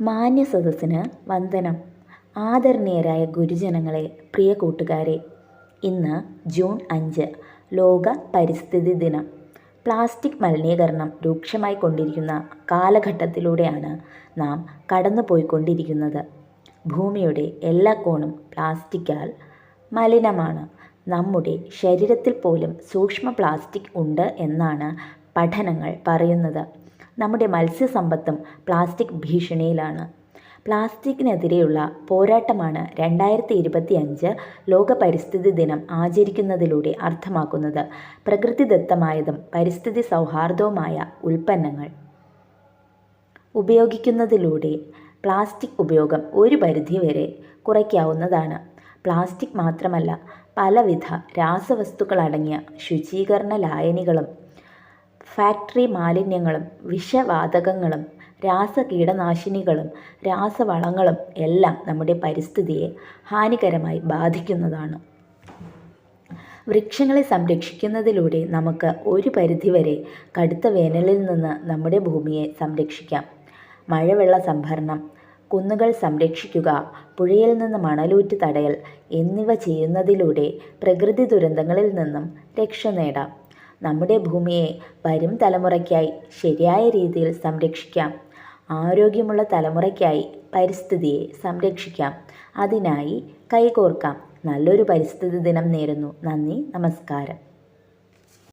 മാന്യ സദസ്സിന് വന്ദനം. ആദരണീയരായ ഗുരുജനങ്ങളെ പ്രിയ കൂട്ടുകാരെ ഇന്ന് ജൂൺ അഞ്ച് ലോക പരിസ്ഥിതി ദിനം. പ്ലാസ്റ്റിക് മലിനീകരണം രൂക്ഷമായി കൊണ്ടിരിക്കുന്ന കാലഘട്ടത്തിലൂടെയാണ് നാം കടന്നുപോയിക്കൊണ്ടിരിക്കുന്നത്. ഭൂമിയുടെ എല്ലാ കോണും പ്ലാസ്റ്റിക്കാൽ മലിനമാണ്. നമ്മുടെ ശരീരത്തിൽ പോലും സൂക്ഷ്മ പ്ലാസ്റ്റിക് ഉണ്ട് എന്നാണ് പഠനങ്ങൾ പറയുന്നത്. നമ്മുടെ മത്സ്യസമ്പത്തും പ്ലാസ്റ്റിക് ഭീഷണിയിലാണ്. പ്ലാസ്റ്റിക്കിനെതിരെയുള്ള പോരാട്ടമാണ് രണ്ടായിരത്തി ഇരുപത്തി അഞ്ച് ലോക പരിസ്ഥിതി ദിനം ആചരിക്കുന്നതിലൂടെ അർത്ഥമാക്കുന്നത്. പ്രകൃതിദത്തമായതും പരിസ്ഥിതി സൗഹാർദ്ദവുമായ ഉൽപ്പന്നങ്ങൾ. ഉപയോഗിക്കുന്നതിലൂടെ പ്ലാസ്റ്റിക് ഉപയോഗം ഒരു പരിധിവരെ കുറയ്ക്കാവുന്നതാണ്. പ്ലാസ്റ്റിക് മാത്രമല്ല പലവിധ രാസവസ്തുക്കളടങ്ങിയ ശുചീകരണ ലായനികളും ഫാക്ടറി മാലിന്യങ്ങളും വിഷവാതകങ്ങളും രാസകീടനാശിനികളും രാസവളങ്ങളും എല്ലാം നമ്മുടെ പരിസ്ഥിതിയെ ഹാനികരമായി ബാധിക്കുന്നതാണ്. വൃക്ഷങ്ങളെ സംരക്ഷിക്കുന്നതിലൂടെ നമുക്ക് ഒരു പരിധിവരെ കടുത്ത വേനലിൽ നിന്ന് നമ്മുടെ ഭൂമിയെ സംരക്ഷിക്കാം. മഴവെള്ള സംഭരണം കുന്നുകൾ സംരക്ഷിക്കുക പുഴയിൽ നിന്ന് മണലൂറ്റ് തടയൽ എന്നിവ ചെയ്യുന്നതിലൂടെ പ്രകൃതി ദുരന്തങ്ങളിൽ നിന്നും രക്ഷ നേടാം. നമ്മുടെ ഭൂമിയെ വരും തലമുറയ്ക്കായി ശരിയായ രീതിയിൽ സംരക്ഷിക്കാം. ആരോഗ്യമുള്ള തലമുറയ്ക്കായി പരിസ്ഥിതിയെ സംരക്ഷിക്കാം. അതിനായി കൈകോർക്കാം. നല്ലൊരു പരിസ്ഥിതി ദിനം നേരുന്നു. നന്ദി. നമസ്കാരം.